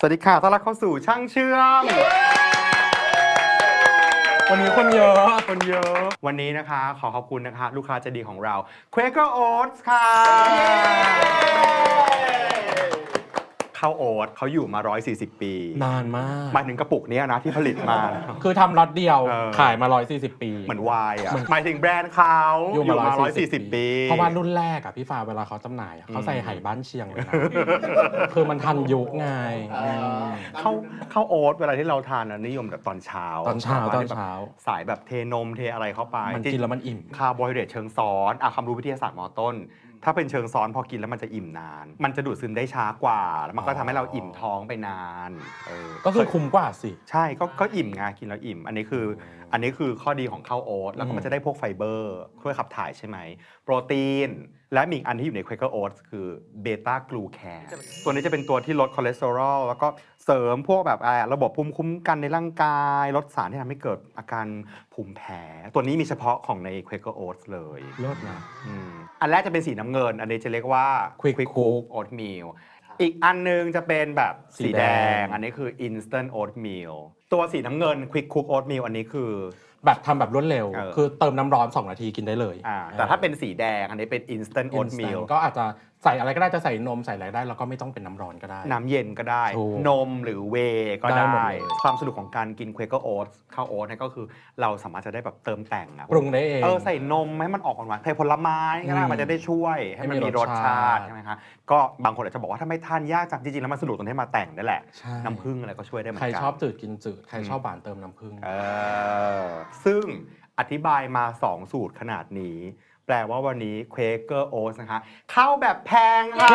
สวัสดีค่ะ ต้อนรับเข้าสู่ช่างเชื่อม วันนี้คนเยอะ คนเยอะ วันนี้นะคะขอขอบคุณนะคะ ลูกค้าใจดีของเรา Quaker Oats ค่ะ ข้าวโอ๊ตเขาอยู่มา 140 ปี นานมาก หมายถึงกระปุกเนี้ยนะที่ผลิตมา คือทำล็อตเดียวเออ ขายมา 140 ปี เหมือนวายอะ หมายถึงแบรนด์เขาอยู่มามา140 140 ปี เพราะว่ารุ่นแรกอะพี่ฟ้าเวลาเขาจำหน่ายอะเขาใส่ไหบ้านเชียงเลยนะ คือมันทันยุคไงอืม ข้าวข้าวโอ๊ตเวลาที่เราทานนะนิยมแบบตอนเช้าตอนเช้าแบบตอนเช้าสายแบบเทนมเทอะไรเข้าไปมันกินแล้วมันอิ่ม คาร์โบไฮเดรตเชิงซ้อนอะความรู้วิทยาศาสตร์มอต้น ถ้าเป็นเชิงซ้อนพอกินแล้วมันจะอิ่มนาน มันจะดูดซึมได้ช้ากว่า แล้วมันก็ทำให้เราอิ่มท้องไปนานเออก็คือคุ้มกว่าสิ ใช่ก็ก็อิ่มไงกินแล้วอิ่ม อันนี้คือ อันนี้คือข้อดีของข้าวโอ๊ตแล้วก็มันอืมจะได้พวกไฟเบอร์ช่วยขับถ่ายใช่ไหมโปรตีนและมีอีกอันที่อยู่ใน Quaker Oats คือเบต้ากลูแคนตัวนี้จะเป็นตัวที่ลดคอเลสเตอรอลแล้วก็เสริมพวกแบบอ่าระบบภูมิคุ้มกันในร่างกาย ลดสารที่ทำให้เกิดอาการภูมิแพ้ ตัวนี้มีเฉพาะของใน Quaker Oats เลยเลิศนะอืมอันแรกจะเป็นสีน้ำเงิน อันนี้จะเรียกว่า Quick Cook Oatmeal อีกอันนึงจะเป็นแบบสีสีแดแดงงอันนี้คือ Instant Oatmeal ตัวสีน้ำเงิน Quick Cook Oatmeal อันนี้คือ แบบทำแบบรวดเร็ว เออ คือเติมน้ำร้อน 2 นาทีกินได้เลยอ่าแต่ถ้าเป็นสีแดงอันนี้เป็น Instant Oatmeal Instant ก็อาจจะ ใส่อะไรก็ได้จะใส่นมใส่อะไรได้ แล้วก็ไม่ต้องเป็นน้ำร้อนก็ได้ น้ำเย็นก็ได้ ถูกนมหรือเวย์ก็ได้ได้หมดเลย ความสนุกของการกิน Quaker Oats ข้าวโอ๊ตเนี่ยก็คือเราสามารถจะได้แบบเติมแต่งอะปรุงได้เอง เออใส่นมให้มันออกหวานๆใส่ผลไม้ก็ได้อืมมันจะได้ช่วยให้มันให้มีมีรรสสชาชาติติ ใช่ไหมคะก็บางคนอาจจะบอกว่าทำไมทานยากจังจริงๆแล้วมันสนุกตรงที่มาแต่งนั่นแหละใช่น้ำผึ้งอะไรก็ช่วยได้เหมือนใครกัน ชอบจืดกินจืดใครอืม ชอบหวานเติมน้ำผึ้ง เออซึ่งอธิบายมา 2 สูตรขนาดนี้ แปลว่าวันนี้ Quaker Oats นะคะ เข้าแบบแพงค่ะ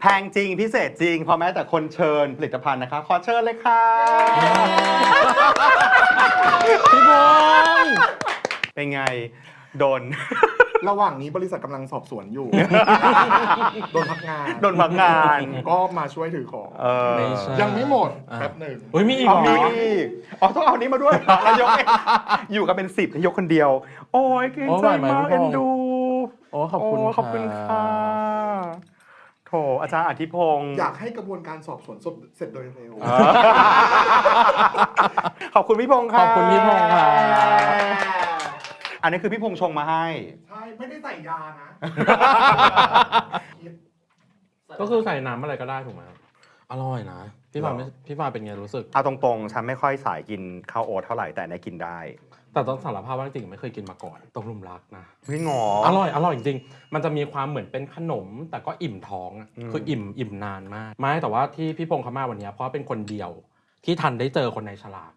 แพงจริงพิเศษจริงเพราะแม้แต่คนเชิญผลิตภัณฑ์นะคะ ขอเชิญเลยค่ะ พี่บอลเป็นไง โดน ระหว่างนี้บริษัทกำลังสอบสวนอยู่ โดนพักงานโดนพักงาน ก็มาช่วยถือของ เออไม่ใช่ ยังไม่หมดอ่าแป๊บหนึ่ง เฮ้ยมีอีกอ๋อเหรมีอ อีกอ๋อต้องเอานี้มาด้วยเหรอแล้วยกเองอยู่กันเป็นสิบยกคนเดียว โอ้ยเกรงโอ้ใจไหวไหมมากพี่เอ็นพงษ์ดูโอ้ขอบคุณโขอบคุณค่ะ โถอาจารย์อธิพงศ์อยากให้กระบวนการสอบสวนเสร็จโดยเร็วเออขอบคุณพี่พงศ์ค่ะ ขอบคุณพี่พงษ์ค่ะ อันนี้คือพี่พงษ์ชงมาให้ ใช่ ไม่ได้ใส่ยานะ ก็คือใส่น้ำอะไรก็ได้ถูกไหมครับอร่อยนะ พี่ฟ้าไม่พี่ฟ้าเป็นไงรู้สึก เอาตรงๆ ฉันไม่ค่อยสายกินข้าวโอ๊ตเท่าไหร่แต่อันนี้กินได้แต่ต้องสารภาพว่าจริงๆไม่เคยกินมาก่อนตรงลุมรักนะไม่งอ อร่อยอร่อยจริงๆ มันจะมีความเหมือนเป็นขนม แต่ก็อิ่มท้องอะอืม คืออิ่มอิ่มนานมาก ไม่แต่ว่าที่พี่พงษ์เขามาวันเนี้ยเพราะเป็นคนเดียว ที่ทันได้เจอคนในฉลาก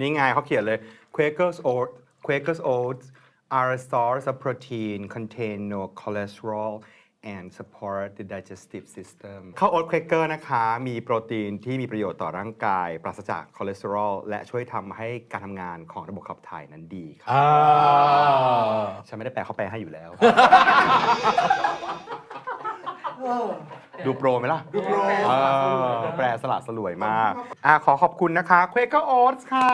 นี่ไงเขาเขียนเลย Quaker's Oats Quaker's Oats are a source of protein contain no cholesterol and support the digestive system ข้าวโอ๊ต Quaker นะคะ มีโปรตีนที่มีประโยชน์ต่อร่างกาย ปราศจากคอเลสเตอรอล และช่วยทำให้การทำงานของระบบขับถ่ายนั้นดีค่ะอ่าฉันไม่ได้แปลเขาแปลให้อยู่แล้ว ดูโปรไหมล่ะ ดูโปรเออแปลสละสลวยมาก อะขอขอบคุณนะคะ Quaker Oats ค่ะ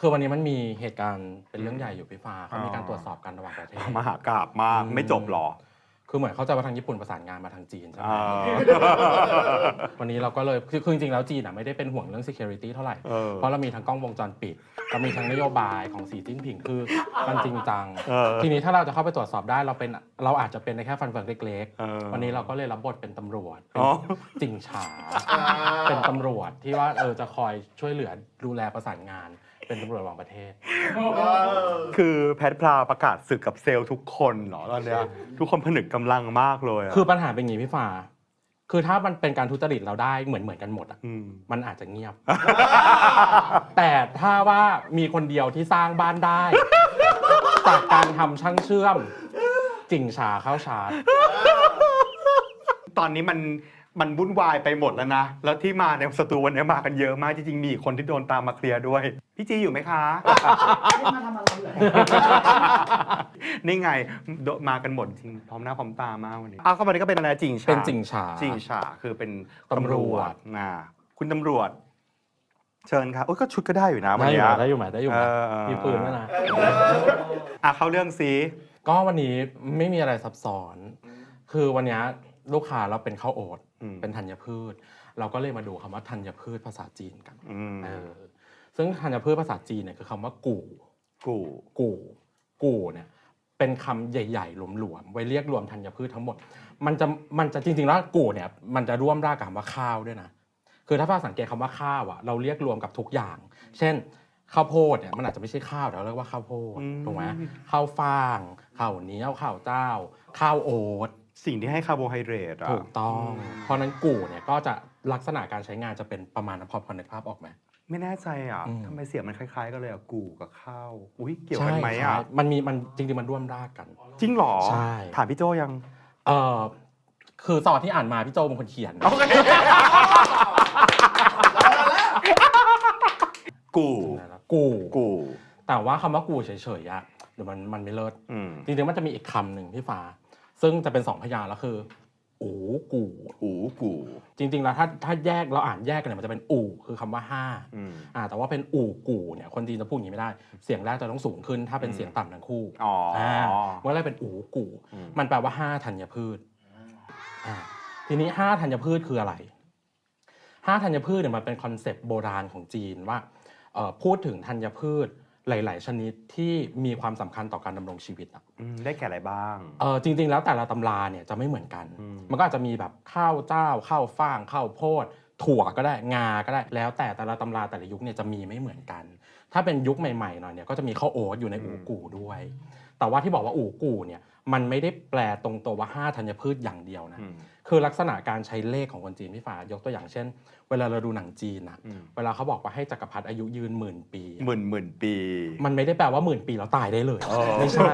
คือวันนี้มันมีเหตุการณ์เป็นเรื่องใหญ่อยู่พี่ฟ้าเขามีการตรวจสอบกันระหว่างประเทศ มหากราบมากอืมไม่จบหรอ คือเหมือนเข้าใจว่าทางญี่ปุ่นประสานงานมาทางจีนใช่ไหม อ่า วันนี้เราก็เลยคือคือจริงๆแล้วจีนอะไม่ได้เป็นห่วงเรื่อง security เท่าไหร่ เออเพราะเรามีทั้งกล้องวงจรปิดเรามีทั้งนโยบายของสีจิ้นผิงคือมันจริงจัง เออ ทีนี้ถ้าเราจะเข้าไปตรวจสอบได้เราเป็นเราอาจจะเป็นได้แค่ฟันเฟืองเล็กเออ ๆ วันนี้เราก็เลยรับบทเป็นตำรวจอ๋อเป็นจิงฉา เป็นตำรวจที่ว่าเออจะคอยช่วยเหลือดูแลประสานงาน เป็นตำรวจระหว่างประเทศ คือแพทพลาประกาศศึกกับเซลล์ทุกคนเหรอตอนเนี้ยทุกคนผนึกกำลังมากเลยอะคือปัญหาเป็นอย่างนี้พี่ฟ้าคือถ้ามันเป็นการทุจริตเราได้เหมือนเหมือนกันหมดอะมมันอาจจะเงียบ แต่ถ้าว่ามีคนเดียวที่สร้างบ้านได้ จากการทำช่างเชื่อม จิ่งฉาเข้าชาร์จตอนนี้มัน มันวุ่นวายไปหมดแล้วนะ แล้วที่มาในสตูวันนี้มากันเยอะมาก จริงๆ มีคนที่โดนตามมาเคลียร์ด้วย พี่จีอยู่ไหมคะนี่ไงโดมากันหมดจริง พร้อมหน้าพร้อมตามากวันนี้อ้าวเข้ามานี้ก็เป็นอะไรจริงฉาเป็นจิ่งฉา จริงฉาคือเป็นตำรวจ นะคุณตำรวจ เชิญครับโอ้ยก็ชุดก็ได้อยู่นะวันได้อยู่เนี้ไหมได้อยู่ไหมได้อยู่ไหมเออเออมีปืนด้วยนะอะเข้าเรื่องซีก็วันนี้ไม่มีอะไรซับซ้อน คือวันนี้ลูกค้าเราเป็นข้าวโอ๊ตอืม เป็นธัญพืช เราก็เลยมาดูคำว่าธัญพืชภาษาจีนกันอืมเออซึ่งธัญพืชภาษาจีนเนี่ยคือคำว่ากู่ กูกู่ กู่เนี่ยเป็นคำใหญ่ ๆ หลวมๆไว้เรียกรวมธัญพืชทั้งหมด มันจะมันจะจริงๆแล้วกู่เนี่ยมันจะร่วมรากกับคำว่าข้าวด้วยนะคือถ้าฟ้าสังเกตคำว่าข้าวอะเราเรียกรวมกับทุกอย่าง เช่นข้าวโพดเนี่ยมันอาจจะไม่ใช่ข้าวแต่เราเรียกว่าข้าวโพดถูกไหมข้าวฟ่างข้าวเหนียวข้าวเจ้า ข้าวโอ๊ต สิ่งที่ให้คาร์โบไฮเดรตอะ ถูกต้องเพราะฉะนั้นกู่เนี่ยก็จะลักษณะการใช้งานจะเป็นประมาณนั้นพอพอนึกภาพออกไหม ไม่แน่ใจอะอืม ทำไมเสียงมันคล้ายๆกันเลยอะกูกับข้าว อุ้ยเกี่ยวกันไหมใช่อะ ใช่มันมีมันจริงๆมันร่วมรากกัน จริงเหรอ ใช่ ถามพี่โจยัง เออคือตอนที่อ่านมาพี่โจเป็นคนเขียนกู กู กู แต่ว่าคำว่ากูเฉยๆอะเดี๋ยวมันมันไม่เลิศอืม จริงๆมันจะมีอีกคำหนึ่งพี่ฟ้า ซึ่งจะเป็นสองพยางค์แล้วคือ อูกูอูกูจริง ๆ แล้วถ้าถ้าแยกเราอ่านแยกกันเนี่ยมันจะเป็นอูคือคำว่าห้าอืมอ่าแต่ว่าเป็นอูกูเนี่ยคนจีนจะพูดอย่างนี้ไม่ได้ เสียงแรกจะต้องสูงขึ้น ถ้าเป็นอืมเสียงต่ำทั้งคู่อ๋ออ่ามันก็เลยเป็นอูกู อืมมันแปลว่าห้าธัญพืชอ่าทีนี้ห้าธัญพืชคืออะไรห้าธัญพืชเนี่ยมันเป็นคอนเซปต์โบราณของจีนว่าเอ่อพูดถึงธัญพืช หลาย ๆ ชนิดที่มีความสำคัญต่อการดำรงชีวิตอะอืมได้แก่อะไรบ้าง เออจริง ๆ แล้วแต่ละตำราเนี่ยจะไม่เหมือนกัน อืม มันก็อาจจะมีแบบข้าวเจ้าข้าวฟ่างข้าวโพด ถั่วก็ได้งาก็ได้แล้วแต่แต่ละตำราแต่ละยุคเนี่ยจะมีไม่เหมือนกัน ถ้าเป็นยุคใหม่ๆหน่อยเนี่ยก็จะมีข้าวโอ๊ตอยู่ในอูกู่ด้วย แต่ว่าที่บอกว่าอูกู่เนี่ยมันไม่ได้แปลตรงตัวว่าห้าธัญพืชอย่างเดียวนะอืมคือลักษณะการใช้เลขของคนจีนพี่ฟ้ายกตัวอย่างเช่น เวลาเราดูหนังจีนอะอืมเวลาเขาบอกว่าให้จักรพรรดิอายุยืนหมื่นปีอะหมื่นหมื่นปี มันไม่ได้แปลว่าหมื่นปีแล้วตายได้เลยเออไม่ใช่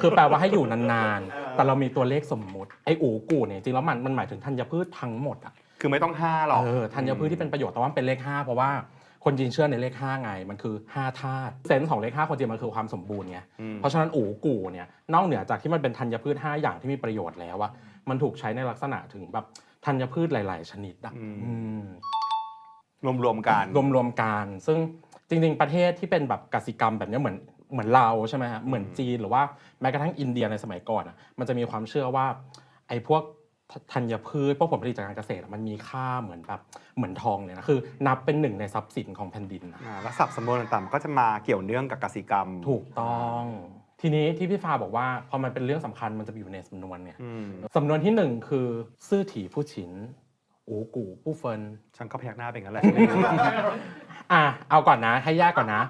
คือแปลว่าให้อยู่นานๆ แต่เรามีตัวเลขสมมุติ ไอ้อูกูเนี่ยจริงแล้วมันมันหมายถึงธัญพืชทั้งหมดอะ คือไม่ต้องห้าหรอก เออธัญพืชที่เป็นประโยชน์แต่ว่ามันเป็นเลข 5 เพราะว่า คนจีนเชื่อในเลข5ไง มันคือ5ธาตุเซนส์ของเลข5คนจีนมันคือความสมบูรณ์ไงอืมเพราะฉะนั้นอูกูเนี่ยนอกเหนือจากที่มันเป็นธัญพืช 5 อย่างที่มีประโยชน์แล้วอะมันถูกใช้ในลักษณะถึงแบบธัญพืชหลาย ๆ ชนิดอะอืมรวมๆกันรวมๆกันซึ่งจริง ๆ ประเทศที่เป็นแบบกสิกรรมแบบเนี้ยเหมือนเหมือนเราใช่ไหมฮะเหมือนจีนหรือว่าแม้กระทั่งอินเดียในสมัยก่อนอะมันจะมีความเชื่อว่าไอ้พวก ธัญพืชพวกผลผลิตจากการเกษตรอะมันมีค่าเหมือนแบบเหมือนทองเลยนะคือ นับเป็นหนึ่งในทรัพย์สินของแผ่นดินนะอ่าแล้วศัพท์สำนวนต่างๆ ก็จะมาเกี่ยวเนื่องกับกสิกรรมถูกต้อง ทีนี้ที่พี่ฟ้าบอกว่าพอมันเป็นเรื่องสำคัญมันจะไปอยู่ในสำนวนเนี่ย อืม สำนวนที่หนึ่งคือ ซื่อถี่ผู้ฉิน อูกูผู้เฟินฉันก็พยักหน้าเป็นงั้นแหละ อะเอาก่อนนะ ให้แยกก่อนนะ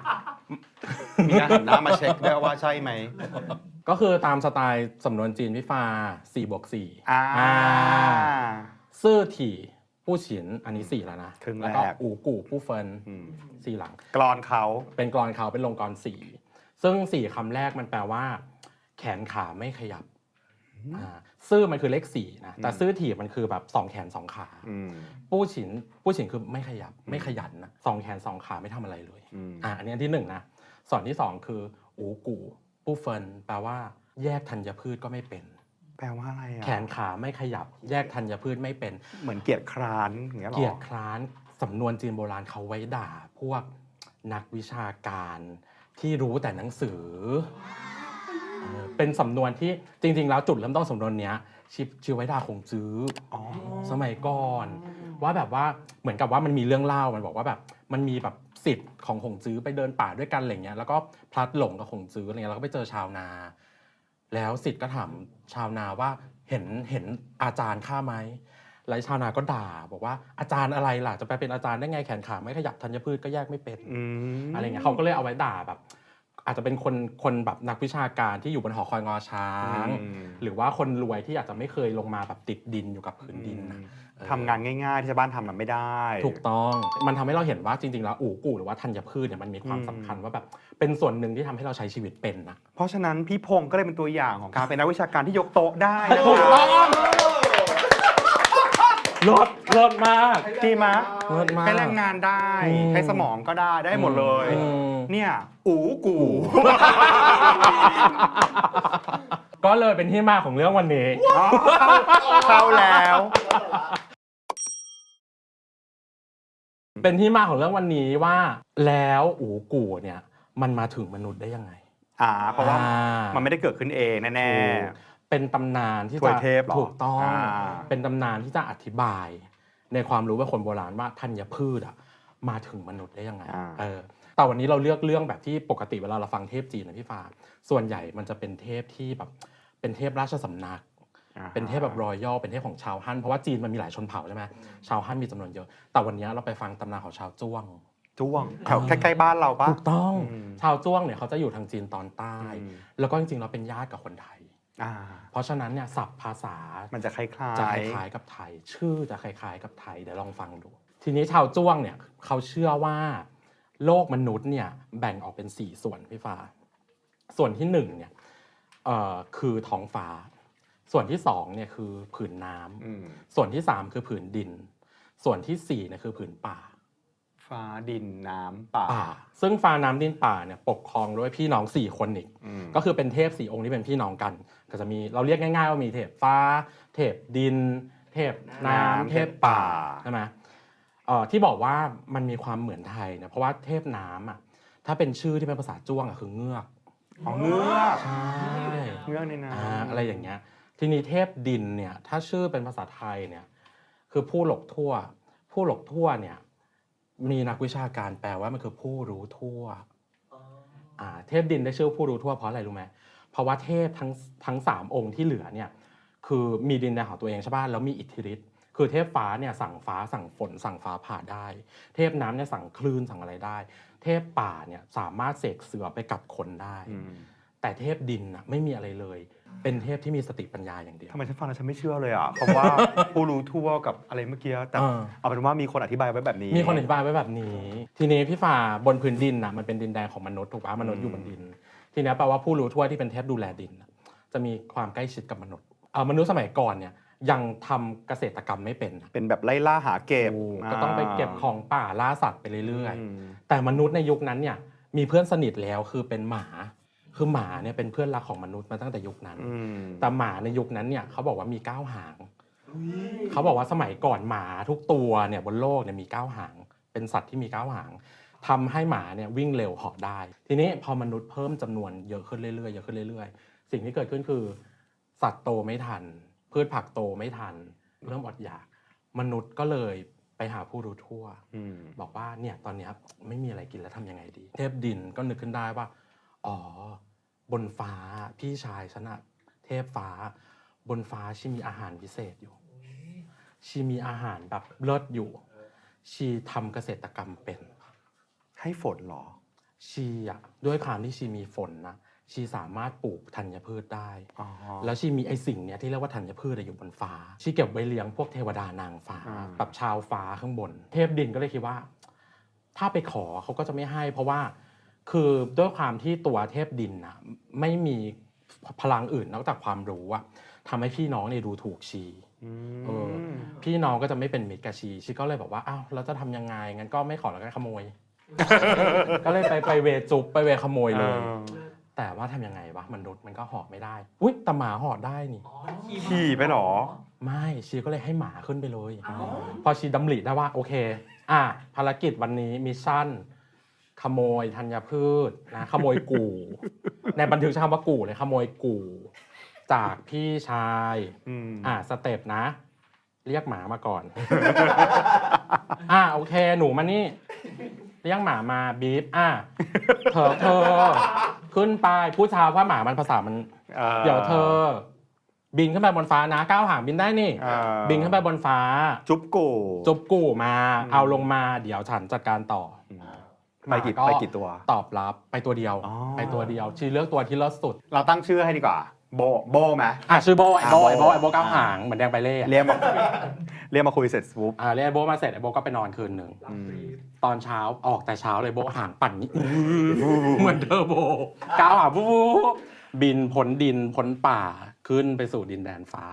มีการหันหน้ามาเช็คด้วยว่าใช่ไหมก็คือตามสไตล์สำนวนจีนวิฟา4บวก4อ่า ซื่อถี่ผู้ฉินอันนี้ 4 แล้วนะครึ่งแรก แล้วก็อูกู่ผู้เฟินอืมสี่หลัง กรอนเขา เป็นกรอนเขาเป็นลงกรอนสี่ซึ่ง 4คำแรกมันแปลว่า แขนขาไม่ขยับอ่า ซื่อมันคือเลข4นะแต่ซื่อถี่มันคือแบบสองแขนสองขาอืมผู้ฉินผู้ฉินคือไม่ขยับไม่ขยันนะสองแขนสองขาไม่ทำอะไรเลยอืมอ่าอันนี้อันที่หนึ่งนะส่วนที่สองคืออูกูผู้เฟินแปลว่าแยกธัญพืชก็ไม่เป็น แปลว่าอะไรอะแขนขาไม่ขยับ แยกธัญพืชไม่เป็น เหมือนเกียรติคร้านอย่างเงี้ยหรอเกียรติคร้านสำนวนจีนโบราณเขาไว้ด่า พวกนักวิชาการที่รู้แต่หนังสือ เออเป็นสำนวนที่จริง ๆ แล้วจุดเริ่มต้นสำนวนเนี้ยชิชื่อไว้ด่าคงจื้ออ๋อสมัยก่อน ว่าแบบว่าเหมือนกับว่ามันมีเรื่องเล่ามันบอกว่าแบบมันมีแบบสิทธิ์ของคงจื้อไปเดินป่าด้วยกันอะไรเงี้ยแล้วก็พลัดหลงกับคงจื้ออะไรเงี้ยแล้วก็ไปเจอชาวนา แล้วสิทธิ์ก็ถามชาวนาว่าเห็นเห็นอาจารย์ข้าไหมแล้วชาวนาก็ด่า บอกว่าอาจารย์อะไรล่ะจะไปเป็นอาจารย์ได้ไงแขนขาไม่ขยับธัญพืชก็แยกไม่เป็นอืมอะไรเงี้ยเขาก็เลยเอาไว้ด่าแบบ อาจจะเป็นคนคนแบบนักวิชาการที่อยู่บนหอคอยงอช้าง อืม หรือว่าคนรวยที่อาจจะไม่เคยลงมาแบบติดดินอยู่กับพื้นดินนะเออ ทำงานง่ายๆ ที่ชาวบ้านทำมันไม่ได้ ถูกต้อง มันทำให้เราเห็นว่าจริงๆ แล้วอู่กู่หรือว่าธัญพืชเนี่ยมันมีความอืม สำคัญว่าแบบเป็นส่วนหนึ่งที่ทำให้เราใช้ชีวิตเป็นนะ เพราะฉะนั้นพี่พงศ์ก็เลยเป็นตัวอย่างของการเป็นนักวิชาการที่ยกโต๊ะได้นะถูกคะต้องลดลดมาก ดีมะเลิศมาก ใช้แรงงานได้ อืม ใช้สมองก็ได้ได้หมดเลย อืม เนี่ย อูกู ก็เลยเป็นที่มาของเรื่องวันนี้อ๋อเข้าเข้าแล้ว เป็นที่มาของเรื่องวันนี้ว่าแล้วอูกูเนี่ย มันมาถึงมนุษย์ได้ยังไง อ่า เพราะว่าอ่ามันไม่ได้เกิดขึ้นเองแน่ถูกเป็นตำนานที่ถวยจะเทพเหรอถูกต้อง อ่า เป็นตำนานที่จะอธิบาย ในความรู้ว่าคนโบราณว่าธัญพืชอะมาถึงมนุษย์ได้ยังไงอ่า เออ แต่วันนี้เราเลือกเรื่องแบบที่ปกติเวลาเราฟังเทพจีนนะพี่ฟ้าส่วนใหญ่มันจะเป็นเทพที่แบบเป็นเทพราชสำนักอ่าเป็นเทพแบบรอยัลเป็นเทพของชาวฮั่นเพราะว่าจีนมันมีหลายชนเผ่าใช่ไหมชาวฮั่นมีจำนวนเยอะ แต่วันนี้เราไปฟังตำนานของชาวจ้วงจ้วงแถวใกล้ๆบ้านเราปะถูกต้องอืมชาวจ้วงเนี่ยเขาจะอยู่ทางจีนตอนใต้อืมแล้วก็จริงๆเราเป็นญาติกับคนไทยอ่าเพราะฉะนั้นเนี่ยศัพท์ภาษา มันจะคล้ายๆ จะคล้ายๆกับไทย ชื่อจะคล้ายๆกับไทยเดี๋ยวลองฟังดู ทีนี้ชาวจ้วงเนี่ยเขาเชื่อว่า โลกมนุษย์เนี่ยแบ่งออกเป็น 4 ส่วนพี่ฟ้า ส่วนที่1เนี่ยเอ่อคือท้องฟ้า ส่วนที่2เนี่ยคือผืนน้ำอืมส่วนที่ 3 คือผืนดิน ส่วนที่4เนี่ยคือผืนป่า ฟ้าดินน้ำป่าป่า ซึ่งฟ้าน้ำดินป่าเนี่ยปกครองด้วยพี่น้อง 4 คนอีก อืมก็คือเป็นเทพสี่องค์ที่เป็นพี่น้องกัน ก็จะมีเราเรียกง่ายๆว่ามีเทพฟ้า เทพดิน เทพน้ำเทพป่าใช่ไหม เอ่อที่บอกว่ามันมีความเหมือนไทยเนี่ยเพราะว่าเทพน้ำอะถ้าเป็นชื่อที่เป็นภาษาจ้วงอะคือเงือกอ๋อเงือกใช่เงือกในน้อ่าำอะไรอย่างเงี้ย ทีนี้เทพดินเนี่ยถ้าชื่อเป็นภาษาไทยเนี่ยคือผู้หลกทั่ว ผู้หลกทั่วเนี่ยมีนักวิชาการแปลว่ามันคือผู้รู้ทั่วอ่าเทพดินได้ชื่อผู้รู้ทั่วเพราะอะไรรู้ไหมเพราะว่าเทพทั้งทั้งสามองค์ที่เหลือเนี่ยคือมีดินแดนของตัวเองใช่ป่ะแล้วมีอิทธิฤทธิ์ คือเทพฟ้าเนี่ยสั่งฟ้าสั่งฝนสั่งฟ้าผ่าได้ เทพน้ำเนี่ยสั่งคลื่นสั่งอะไรได้ เทพป่าเนี่ยสามารถเสกเสือไปกัดคนได้อืมแต่เทพดินน่ะไม่มีอะไรเลย เป็นเทพที่มีสติปัญญาอย่างเดียว ทำไมฉันฟังแล้วฉันไม่เชื่อเลยอะ เพราะว่าผู้รู้ทั่วกับอะไรเมื่อกี้ แต่เออ เอาเป็นว่ามีคนอธิบายไว้แบบนี้ มีคนอธิบายไว้แบบนี้ ทีนี้พี่ฝ่าบนพื้นดินน่ะมันเป็นดินแดนของมนุษย์ถูกปะมนุษย์อยู่บนดิน ทีนี้แปลว่าผู้รู้ทั่วที่เป็นเทพดูแลดินน่ะจะมีความใกล้ชิดกับมนุษย์เอ่อมนุษย์สมัยก่อนเนี่ย ยังทำเกษตรกรรมไม่เป็นน่ะเป็นแบบไล่ล่าหาเก็บถูกก็ต้องไปเก็บของป่าล่าสัตว์ไปเรื่อยอืมๆแต่มนุษย์ในยุคนั้นเนี่ยมีเพื่อนสนิทแล้วคือเป็นหมา คือหมาเนี่ยเป็นเพื่อนรักของมนุษย์มาตั้งแต่ยุคนั้นอืมแต่หมาในยุคนั้นเนี่ยเขาบอกว่ามีเก้าหาง เขาบอกว่าสมัยก่อนหมาทุกตัวเนี่ยบนโลกเนี่ยมีเก้าหาง เป็นสัตว์ที่มีเก้าหางทำให้หมาเนี่ยวิ่งเร็วเหาะได้ ทีนี้พอมนุษย์เพิ่มจำนวนเยอะขึ้นเรื่อยๆเยอะขึ้นเรื่อยๆ สิ่งที่เกิดขึ้นคือ สัตว์โตไม่ทัน พืชผักโตไม่ทัน เริ่มอดอยาก มนุษย์ก็เลยไปหาผู้รู้ทั่วอืมบอกว่าเนี่ยตอนเนี้ยไม่มีอะไรกินแล้วทำยังไงดี เทพดินก็นึกขึ้นได้ว่า อ๋อ บนฟ้าพี่ชายฉันอะเทพฟ้า บนฟ้าชีมีอาหารพิเศษอยู่ ชีมีอาหารแบบเลิศอยู่ ชีทำเกษตรกรรมเป็น ให้ฝนเหรอ ชีอะด้วยความที่ชีมีฝนนะ ชีสามารถปลูกธัญพืชได้ อ๋อแล้วชีมีไอสิ่งเนี้ยที่เรียกว่าธัญพืชอะอยู่บนฟ้า ชีเก็บไว้เลี้ยงพวกเทวดานางฟ้าอ่าแบบชาวฟ้าข้างบน เทพดินก็เลยคิดว่า ถ้าไปขอเขาก็จะไม่ให้ เพราะว่าคือด้วยความที่ตัวเทพดินนะไม่มีพลังอื่นนอกจากความรู้อะทำให้พี่น้องเนี่ยดูถูกชี อืเออ มพี่น้องก็จะไม่เป็นมิตรกับชีชีก็เลยบอกว่าอ้าวเราจะทำยังไงงั้นก็ไม่ขอแล้วกันขโมย ก็เลยไปไปเวจุบไปเวขโมยเลยออ แต่ว่าทำยังไงวะมนุษย์มันก็ห่อไม่ได้ อุ้ยแต่หมาห่อได้นี่ ขี่ไปเหรอ ไม่ชีก็เลยให้หมาขึ้นไปเลยพอชีดำริได้ว่าโอเค อะภารกิจวันนี้มิชชั่น ขโมยธัญพืชนะขโมยกู่ในบันทึกใช้คำว่ากู่เลยขโมยกู่จากพี่ชาย อืมอะสเต็ปนะ เรียกหมามาก่อน อะโอเค หนูมานี่ เรียกหมามาบีบอะเธอเธอ ขึ้นไปพูดชาว่าหมามันภาษามันอ่าเดี๋ยวเธอ บินขึ้นไปบนฟ้านะก้าวหางบินได้นี่ อ่า บินขึ้นไปบนฟ้า จุ๊บกูจุบกู่มาอืมเอาลงมาเดี๋ยวฉันจัดการต่ออืมไปกี่หมาไปกี่ตัวตอบรับไปตัวเดียว อ๋อ ไปตัวเดียวชีเลือกตัวที่เลิศสุด เราตั้งชื่อให้ดีกว่า โบโบไหม อะชื่อโบไอโบอะไอโบโบ ไอโบก้าวอะหางเหมือนแดงไปเล่อะเรียกมา เรียกมาคุยเสร็จปุ๊บ อ่าเรียกไอโบมาเสร็จไอโบก็ไปนอนคืนหนึ่งอืม ตอนเช้าออกแต่เช้าเลยโบหางปั่นนี้เหมือนเทอร์โบก้าวหางปุ๊บบินพ้นดินพ้นป่าขึ้นไปสู่ดินแดนฟ้า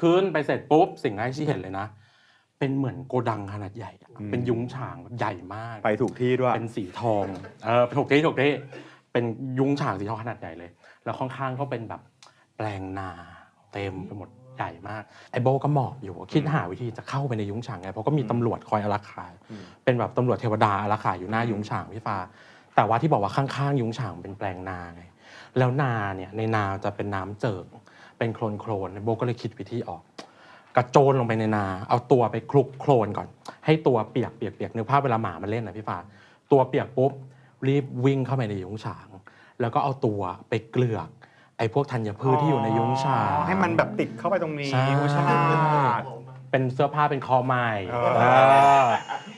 ขึ้นไปเสร็จปุ๊บสิ่งแรกที่เห็นเลยนะ เป็นเหมือนโกดังขนาดใหญ่อะอืม เป็นยุ้งฉางใหญ่มาก ไปถูกที่ด้วย เป็นสีทอง เออถูกที่ถูกที่เป็นยุ้งฉางสีทองขนาดใหญ่เลย แล้วข้างๆก็เป็นแบบ แปลงนาเต็มไปหมดใหญ่มาก ไอโบก็หมอบอยู่คิดหาวิธีจะเข้าไปในยุ้งฉางไงเพราะก็มีตำรวจคอยอารักขาเป็นแบบตำรวจเทวดาอารักขาอยู่หน้ายุ้งฉางพี่ฟ้า แต่ว่าที่บอกว่าข้างๆยุ้งฉางเป็นแปลงนาไงแล้วนาเนี่ยในนาจะเป็นน้ำเจิ่งเป็นโคลนโคลนโบก็เลยคิดวิธีออก กระโจนลงไปในนา เอาตัวไปคลุกโคลนก่อน ให้ตัวเปียกเปียกเปียกนึกภาพเวลาหมามันเล่นนะพี่ฟ้าตัวเปียกปุ๊บรีบวิ่งเข้าไปในยุ้งฉาง แล้วก็เอาตัวไปเกลือก ไอ้พวกธัญพืชที่อยู่ในยุ้งฉางให้มันแบบติดเข้าไปตรงนี้ใช่อุยฉลาดเป็นเสื้อผ้าเป็นคอใหม่เออ เออ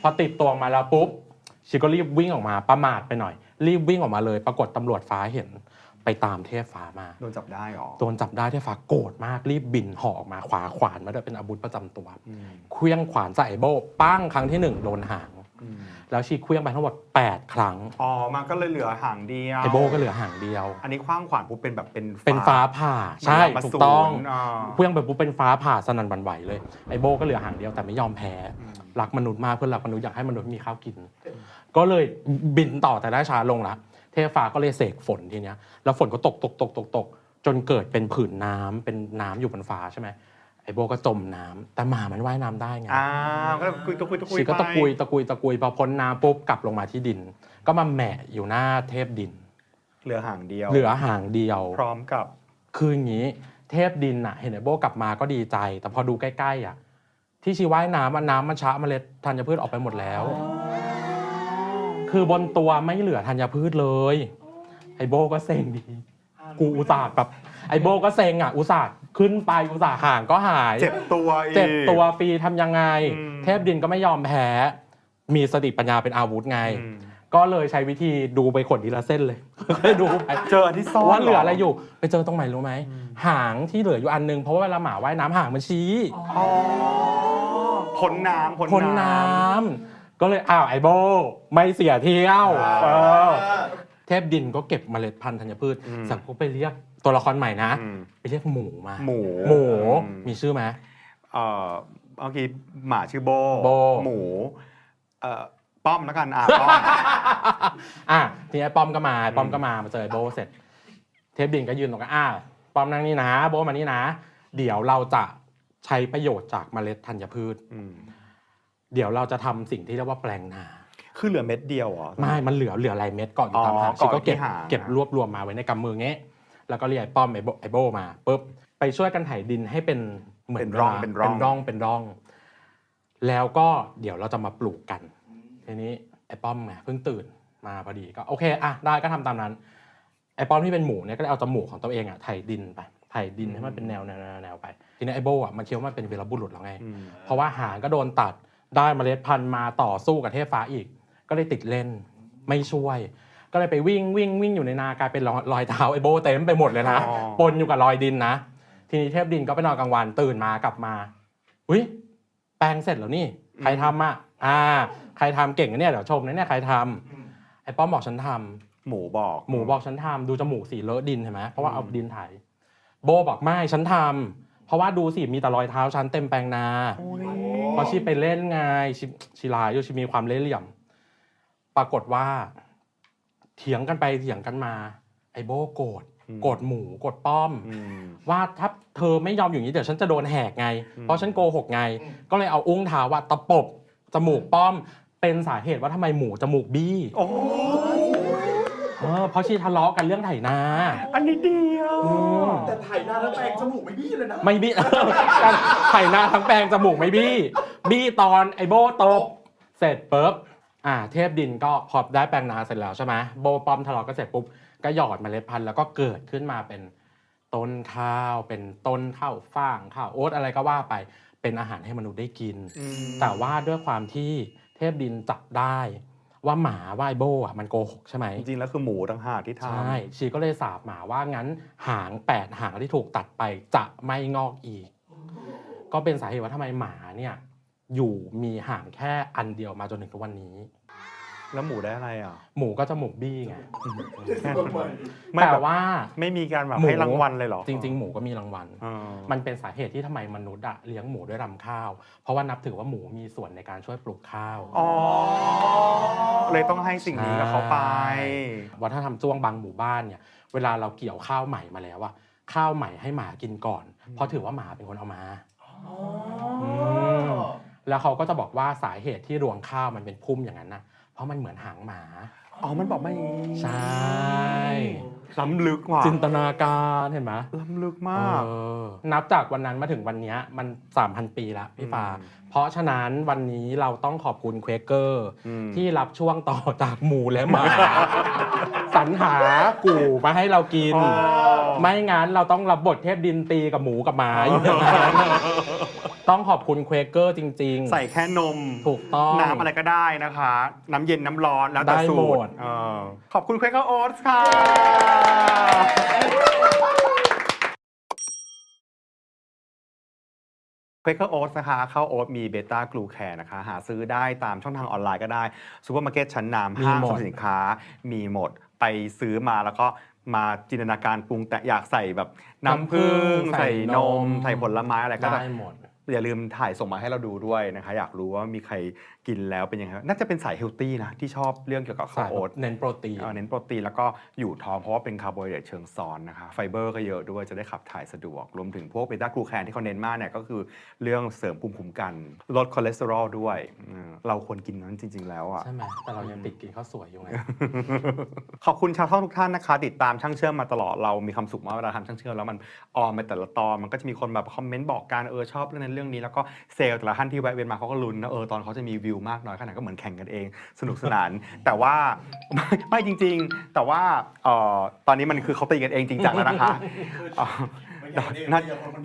พอติดตัวออกมาแล้วปุ๊บชีก็รีบวิ่งออกมาประมาทไปหน่อย รีบวิ่งออกมาเลย ปรากฏตำรวจฟ้าเห็นไปตามเทพฟ้ามา โดนจับได้หรอโดนจับได้เทพฟ้าโกรธมากรีบบินห่อออกมาขวาขวานมาด้วยเป็นอาวุธประจำตัวอืมเคลี้ยงขวานใส่ไอ้โบปั้งครั้งที่หนึ่งโดนหาง อืม แล้วชีเคลี้ยงไปทั้งหมด 8 ครั้งอ๋อ มันก็เลยเหลือหางเดียวไอ้โบก็เหลือหางเดียว อันนี้คว้างขวานปุ๊บเป็นแบบเป็นเป็นฟ้าผ่าใช่มันถูกมาต้องศูนย์อ่าเคลี้ยงไปปุ๊บเป็นฟ้าผ่าสนั่นหวันไหวเลยไอ้โบก็เหลือหางเดียวแต่ไม่ยอมแพ้รักมนุษย์มากเพื่อนรักมนุษย์อยากให้มนุษย์มีข้าวกิน ก็เลยบินต่อแต่ได้ช้าลงละเทพฟ้าก็เลยเสกฝนทีเนี้ยแล้วฝนก็ตกตกตกตกตกจนเกิดเป็นผืนน้ำเป็นน้ำอยู่บนฟ้าใช่ไหม ไอ้โบก็จมน้ำแต่หมามันว่ายน้ำได้ไงอ่าก็คุยตะกุยตะกุยชีก็ตะกุยไปตะกุยตะกุยพอพ้นน้ำปุ๊บกลับลงมาที่ดิน ก็มาแหมะอยู่หน้าเทพดิน เหลือหางเดียว เหลือหางเดียว พร้อมกับ คืออย่างนี้เทพดินน่ะเห็นไอ้โบกลับมาก็ดีใจ แต่พอดูใกล้ๆอะที่ชีว่ายน้ำอะน้ำมันชะเมล็ดธัญพืชออกไปหมดแล้ว คือบนตัวไม่เหลือธัญพืชเลย ไอโบก็เซ็งดี กูอุตส่าห์แบบไอโบก็เซ็งอะอุตส่าห์ ขึ้นไปอุตส่าห์ห่างก็หาย เจ็บตัวอีก เจ็บตัวฟรีทำยังไง อืม เทพดินก็ไม่ยอมแพ้ มีสติปัญญาเป็นอาวุธไง อืมก็เลยใช้วิธีดูไปขนทีละเส้นเลย ดูไปเจออันที่ซ่อนว่าเหลืออะไรอยู่ ไปเจอตรงไหนรู้ไหม หางที่เหลืออยู่อันนึง เพราะว่าเวลาหมาว่ายน้ำหางมันชี้อ๋อพ้นน้ำพ้นพ้นน้ำก็เลยอ้าวไอโบ ไม่เสียเที่ยวเออเทพดินก็เก็บเมล็ดพันธุ์ธัญพืชสั่งพวกไปเรียก ตัวละครใหม่นะ อืมไปเรียกหมูมาหมูหมูอืมีชื่อไหม เอ่อเมื่อกี้หมาชื่อโบโบหมูเอ่อป้อมแล้วกันอะป้อม อะทีนี้ไอ้ป้อมก็มาไอ้ป้อมก็มามาเจอไอ้โบเสร็จ เทพดินก็ยืนตรงกันอะป้อมนั่งนี่นะโบมานี่นะ เดี๋ยวเราจะใช้ประโยชน์จากเมล็ดธัญพืช อืมเดี๋ยวเราจะทำสิ่งที่เรียกว่าแปลงนา คือเหลือเม็ดเดียวเหรอ ไม่ มันเหลือเหลือหลายเม็ดก่อนอยู่ตามอ๋อหางก่ชิอนก็เก็บที่หาง เก็บรวบรวมมาไว้ในกำมือเงี้ย แล้วก็เรียกไอ้ป้อมไอ้โบไอ้โบมาปุ๊บไปช่วยกันไถดินให้เป็นเหมือนเป็นร่องวาเป็นร่อง เป็นร่องเป็นร่อง แล้วก็เดี๋ยวเราจะมาปลูกกัน ทีนี้ไอ้ป้อมไงเพิ่งตื่นมาพอดีก็โอเคอะได้ก็ทำตามนั้น ไอ้ป้อมที่เป็นหมูเนี่ยก็เลยเอาจมูกของตัวเองอะไถดินไปไถดินให้มันเป็นแนวแนวแนวแนวไปทีนี้ไอ้โบอะมันคิดว่ามันเป็นวีรบุรุษแล้วไง อืม เพราะว่าหางก็โดนตัดได้เมล็ดพันธุ์มาต่อสู้กับเทพฟ้าอีก ก็เลยติดเล่นไม่ช่วย ก็เลยไปวิ่งวิ่งวิ่งอยู่ในนากลายเป็นรอยรอยเท้าไอโบเต็มไปหมดเลยนะอ๋อปนอยู่กับรอยดินนะ ทีนี้เทพดินก็ไปนอนกลางวันตื่นมากลับมาอุ้ยแปลงเสร็จแล้วนี่ใครทำอะอ่า ใครทำเก่งนะเนี่ยเดี๋ยวชมนะเนี่ยใครทำไอ้ป้อมบอกฉันทำหมูบอก หมูบอกฉันทำดูจมูกสีเลอะดินเห็นไหมเพราะว่าเอาดินไถโบบอกไม่ฉันทำเพราะว่าดูสิมีแต่รอยเท้าฉันเต็มแปลงนาโอ้ยเพราะชีไปเล่นไงชีชีลายอยู่ชีมีความเล่ห์เหลี่ยม ปรากฏว่า เถียงกันไปเถียงกันมา ไอ้โบโกรธโกรธหมูโกรธป้อมอืมว่าถ้าเธอไม่ยอมอย่างนี้เดี๋ยวฉันจะโดนแหกไงอืมเพราะฉันโกหกไง ก็เลยเอาอุ้งเท้าว่าตะปบจมูกป้อม เป็นสาเหตุว่าทำไมหมูจมูกบี้โอ้ยเออเพราะชีทะเลาะกันเรื่องไถนา อันนี้เดียวอืม แต่ถ่ายหน้าแล้วแปลงจมูกไม่บี้เลยนะไม่บี้การไถนาทั้งแปลงจมูกไม่บี้ บี้ตอนไอโบตบ เสร็จปุ๊บ อ่าเทพดินก็พอได้แปลงนาเสร็จแล้วใช่ไหมโบปอมทะเลาะกันเสร็จปุ๊บก็หยอดเมล็ดพันธุ์แล้วก็เกิดขึ้นมาเป็นต้นข้าว เป็นต้นข้าวฟ่างข้าวโอ๊ตอะไรก็ว่าไปเป็นอาหารให้มนุษย์ได้กินอืมแต่ว่าด้วยความที่เทพดินจับได้ว่าหมาว่าไอโบอะมันโกหกใช่ไหมจริงๆแล้วคือหมูต่างหากที่ทำใช่ชีก็เลยสาบหมาว่างั้นหางแปดหางที่ถูกตัดไปจะไม่งอกอีก ก็เป็นสาเหตุว่าทำไมหมาเนี่ยอยู่มีหางแค่อันเดียวมาจนถึงทุกวันนี้ แล้วหมูได้อะไรอะ หมูก็จมูกบี้ไงแค่นั้นไม่แต่แบบว่า ไม่มีการแบบหมู ให้รางวัลเลยเหรอจริง ๆ หมูก็มีรางวัล อ๋อมันเป็นสาเหตุที่ทำไมมนุษย์อะเลี้ยงหมูด้วยรำข้าว เพราะว่านับถือว่าหมูมีส่วนในการช่วยปลูกข้าว อ๋อ เลยต้องให้สิ่งนี้กับเขาไป วัฒนธรรมจ้วงบางหมู่บ้านเนี่ยเวลาเราเกี่ยวข้าวใหม่มาแล้วอะข้าวใหม่ให้หมากินก่อน เพราะถือว่าหมาเป็นคนเอามา ม แล้วเขาก็จะบอกว่าสาเหตุที่รวงข้าวมันเป็นพุ่มอย่างนั้นนะ เพราะมันเหมือนหางหมา อ๋อ มันบอกไม่ใช่ ล้ำลึกว่ะจินตนาการเห็นไหมล้ำลึกมาก เออนับจากวันนั้นมาถึงวันเนี้ยมัน 3,000 ปีละพี่ฟ้า อืมเพราะฉะนั้นวันนี้เราต้องขอบคุณเควเกอร์ อืม ที่รับช่วงต่อจากหมูและหมา สรรหากู่มาให้เรากินอ๋อไม่งั้นเราต้องรับบทเทพดินตีกับหมูกับหมาอยู่อย่างนั้น ต้องขอบคุณเควเกอร์จริง ๆ ใส่แค่นม ถูกต้อง น้ำอะไรก็ได้นะคะ น้ำเย็นน้ำร้อนแล้วแต่ได้สูหมตด รเออขอบคุณเควกโอ๊ตค่ะเควกโอ๊ตนะคะข้าวโอ๊ตมีเบต้ากลูแคนนะคะ หาซื้อได้ตามช่องทางออนไลน์ก็ได้ซูเปอร์มาร์เก็ตชั้นนำมีห้างหมสรด รพสินค้ามีหมดไปซื้อมาแล้วก็มาจินตนาการปรุงแต่อยากใส่แบบน้ำผึ้งใส่นม ใส่ผลไม้อะไรก็ได้ ได้หมด อย่าลืมถ่ายส่งมาให้เราดูด้วยนะคะ อยากรู้ว่ามีใครกินแล้วเป็นยังไงน่าจะเป็นสายเฮลตี้นะ ที่ชอบเรื่องเกี่ยวกับข้าวโอ๊ตเน้นโปรตีนเอ่อเน้นโปรตีนแล้วก็อยู่ท้องเพราะว่าเป็นคาร์โบไฮเดรตเชิงซ้อนนะคะ ไฟเบอร์ก็เยอะด้วยจะได้ขับถ่ายสะดวก รวมถึงพวกเบต้ากลูแคนที่เขาเน้นมากเนี่ยก็คือเรื่องเสริมภูมิคุ้มกัน ลดคอเลสเตอรอลด้วยอืมเราควรกินนั้นจริง ๆ แล้วอะใช่ไหมแต่เรายังติดกินข้าวสวยอยู่ไงขอบคุณชาวช่องทุกท่านนะคะ ติดตามช่างเชื่อมมาตลอดเรามีความสุขมากเวลาทำช่างเชื่อมแล้วมันออมไปแต่ละตอนมันก็จะมีคนแบบคอมเมนต์บอกกันเออชอบเรื่องนั้นเรื่องนี้แล้วก็เซลล์แต่ละท่านที่แวะเวียนมาเขาก็ลุ้นนะเออตอนเขาจะมีวิวมากน้อยขนาดก็เหมือนแข่งกันเอง สนุกสนาน แต่ว่าไม่ไม่จริง ๆ แต่ว่าเอ่อตอนนี้มันคือเขาตีกันเองจริงจังแล้วนะคะเอ่อ น่า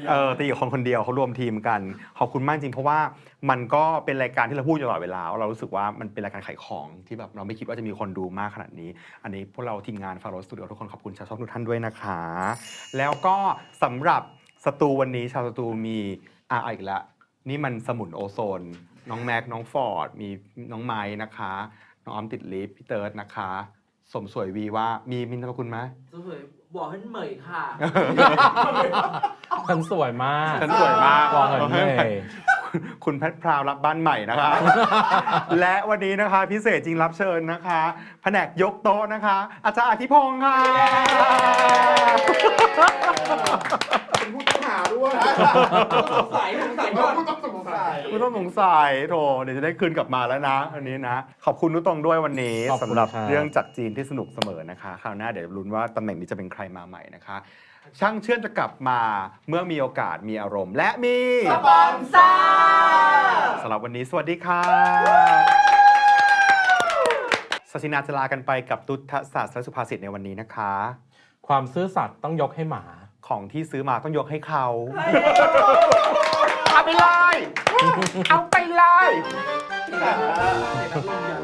เออตีกับคนคนเดียวเขารวมทีมกันขอบคุณมากจริงเพราะว่ามันก็เป็นรายการที่เราพูดอยู่ตลอดเวลาว่าเรารู้สึกว่ามันเป็นรายการขายของที่แบบเราไม่คิดว่าจะมีคนดูมากขนาดนี้ อันนี้พวกเราทีมงานฟาโรสตูดิโอทุกคนขอบคุณชาวช่องทุกท่านด้วยนะคะ แล้วก็สำหรับสตูวันนี้ชาวสตูมี อะอีกแล้วนี่มันสมุนโอโซน น้องแม็ก น้องฟอร์ด มีน้องไม้นะคะ น้องออมติดลิฟต์พี่เติร์ดนะคะ สมสวยวีว่า มีมินทคุณไหม สวยบอกให้เหมยค่ะ ฉันสวยมากฉันสวยมากวางเหินเหนื่อยคุณแพทพราวรับบ้านใหม่นะคะ และวันนี้นะคะ พิเศษจริงรับเชิญนะคะ แผนกยกโต๊ะนะคะ อาจารย์อธิพงศ์ค่ะ เป็นผู้ต้องหา ด้วยสงสัยสงสัยก่อนผู้ต้องสงสัยไม่ต้องสงสัยโถเดี๋ยวจะได้คืนกลับมาแล้วนะอันนี้นะ ขอบคุณนุตรงด้วยวันนี้ขอบคุณสำหรับครับ เรื่องจัดจีนที่สนุกเสมอนะคะ คราวหน้าเดี๋ยวลุ้นว่าตำแหน่งนี้จะเป็นใครมาใหม่นะคะ ช่างเชื่อนจะกลับมาเมื่อมีโอกาสมีอารมณ์ และมีสปอนเซอร์สำหรับวันนี้สวัสดีค่ะศาสินาจะลากันไปกับตุทศาสตร์และสุภาษิตในวันนี้นะคะ ความซื่อสัตย์ต้องยกให้หมา ของที่ซื้อมาต้องยกให้เขา เอาไปเลย เอาไปเลยเดี๋ยวเราลงยัน